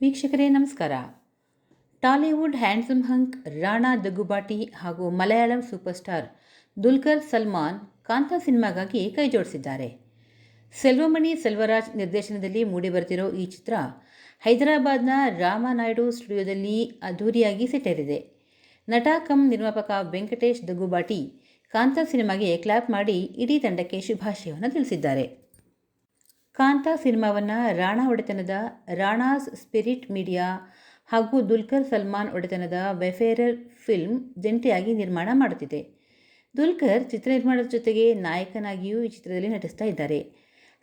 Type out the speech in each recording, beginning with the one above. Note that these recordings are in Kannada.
ವೀಕ್ಷಕರೇ, ನಮಸ್ಕಾರ. Tollywood handsome hunk, Rana Daggubati ಹಾಗೂ ಮಲಯಾಳಂ ಸೂಪರ್ ಸ್ಟಾರ್ ದುಲ್ಕರ್ ಸಲ್ಮಾನ್ ಕಾಂತಾ ಸಿನಿಮಾಗಾಗಿ ಕೈ ಜೋಡಿಸಿದ್ದಾರೆ. ಸೆಲ್ವಮಣಿ ಸೆಲ್ವರಾಜ್ ನಿರ್ದೇಶನದಲ್ಲಿ ಮೂಡಿಬರ್ತಿರೋ ಈ ಚಿತ್ರ ಹೈದರಾಬಾದ್ನ ರಾಮನಾಯ್ಡು ಸ್ಟುಡಿಯೋದಲ್ಲಿ ಅದ್ಧೂರಿಯಾಗಿ ಸೆಟೇರಿದೆ. ನಟ ಕಮ್ ನಿರ್ಮಾಪಕ ವೆಂಕಟೇಶ್ ದಗ್ಗುಬಾಟಿ ಕಾಂತಾ ಸಿನಿಮಾಗೆ ಕ್ಲಾಪ್ ಮಾಡಿ ಇಡೀ ತಂಡಕ್ಕೆ ಶುಭಾಶಯವನ್ನು ತಿಳಿಸಿದ್ದಾರೆ. ಕಾಂತಾ ಸಿನಿಮಾವನ್ನು ರಾಣಾ ಒಡೆತನದ ರಾಣಾಸ್ ಸ್ಪಿರಿಟ್ ಮೀಡಿಯಾ ಹಾಗೂ ದುಲ್ಕರ್ ಸಲ್ಮಾನ್ ಒಡೆತನದ ವೆಫೇರರ್ ಫಿಲ್ಮ್ ಜಂಟಿಯಾಗಿ ನಿರ್ಮಾಣ ಮಾಡುತ್ತಿದೆ. ದುಲ್ಕರ್ ಚಿತ್ರ ನಿರ್ಮಾಣದ ಜೊತೆಗೆ ನಾಯಕನಾಗಿಯೂ ಈ ಚಿತ್ರದಲ್ಲಿ ನಟಿಸ್ತಾ ಇದ್ದಾರೆ.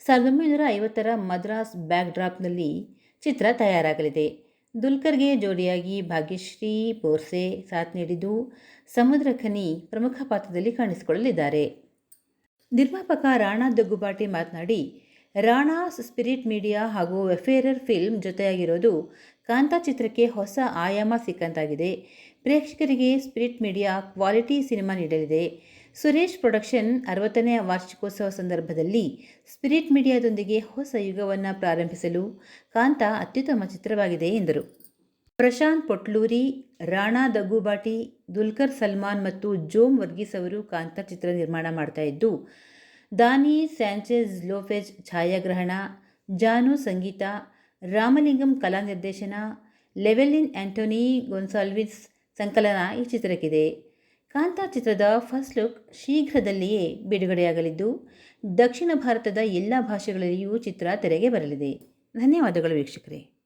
ಸಾವಿರದ ಒಂಬೈನೂರ ಐವತ್ತರ ಮದ್ರಾಸ್ ಬ್ಯಾಕ್ ಡ್ರಾಪ್ನಲ್ಲಿ ಚಿತ್ರ ತಯಾರಾಗಲಿದೆ. ದುಲ್ಕರ್ಗೆ ಜೋಡಿಯಾಗಿ ಭಾಗ್ಯಶ್ರೀ ಬೋರ್ಸೆ ಸಾಥ್ ನೀಡಿದ್ದು ಸಮುದ್ರ ಖನಿ ಪ್ರಮುಖ ಪಾತ್ರದಲ್ಲಿ ಕಾಣಿಸಿಕೊಳ್ಳಲಿದ್ದಾರೆ. ನಿರ್ಮಾಪಕ ರಾಣಾ ದಗ್ಗುಬಾಟಿ ಮಾತನಾಡಿ ರಾಣಾಸ್ ಸ್ಪಿರಿಟ್ ಮೀಡಿಯಾ ಹಾಗೂ ವೆಫೇರರ್ ಫಿಲ್ಮ್ ಜೊತೆಯಾಗಿರೋದು ಕಾಂತಾ ಚಿತ್ರಕ್ಕೆ ಹೊಸ ಆಯಾಮ ಸಿಕ್ಕಂತಾಗಿದೆ. ಪ್ರೇಕ್ಷಕರಿಗೆ ಸ್ಪಿರಿಟ್ ಮೀಡಿಯಾ ಕ್ವಾಲಿಟಿ ಸಿನಿಮಾ ನೀಡಲಿದೆ. ಸುರೇಶ್ ಪ್ರೊಡಕ್ಷನ್ ಅರವತ್ತನೇ ವಾರ್ಷಿಕೋತ್ಸವ ಸಂದರ್ಭದಲ್ಲಿ ಸ್ಪಿರಿಟ್ ಮೀಡಿಯಾದೊಂದಿಗೆ ಹೊಸ ಯುಗವನ್ನು ಪ್ರಾರಂಭಿಸಲು ಕಾಂತಾ ಅತ್ಯುತ್ತಮ ಚಿತ್ರವಾಗಿದೆ ಎಂದರು. ಪ್ರಶಾಂತ್ ಪೊಟ್ಲೂರಿ, ರಾಣಾ ದಗ್ಗುಬಾಟಿ, ದುಲ್ಕರ್ ಸಲ್ಮಾನ್ ಮತ್ತು ಜೋಮ್ ವರ್ಗೀಸ್ ಅವರು ಕಾಂತಾ ಚಿತ್ರ ನಿರ್ಮಾಣ ಮಾಡ್ತಾ ಇದ್ದು ದಾನಿ ಸ್ಯಾಂಚೆಸ್ ಲೋಫೆಜ್ ಛಾಯಾಗ್ರಹಣ, ಜಾನು ಸಂಗೀತ, ರಾಮಲಿಂಗಂ ಕಲಾ ನಿರ್ದೇಶನ, ಲೆವೆಲಿನ್ ಆ್ಯಂಟೋನಿ ಗೊನ್ಸಾಲ್ವಿಸ್ ಸಂಕಲನ ಈ ಚಿತ್ರಕ್ಕಿದೆ. ಕಾಂತಾ ಚಿತ್ರದ ಫಸ್ಟ್ ಲುಕ್ ಶೀಘ್ರದಲ್ಲಿಯೇ ಬಿಡುಗಡೆಯಾಗಲಿದ್ದು, ದಕ್ಷಿಣ ಭಾರತದ ಎಲ್ಲ ಭಾಷೆಗಳಲ್ಲಿಯೂ ಚಿತ್ರ ತೆರೆಗೆ ಬರಲಿದೆ. ಧನ್ಯವಾದಗಳು ವೀಕ್ಷಕರೇ.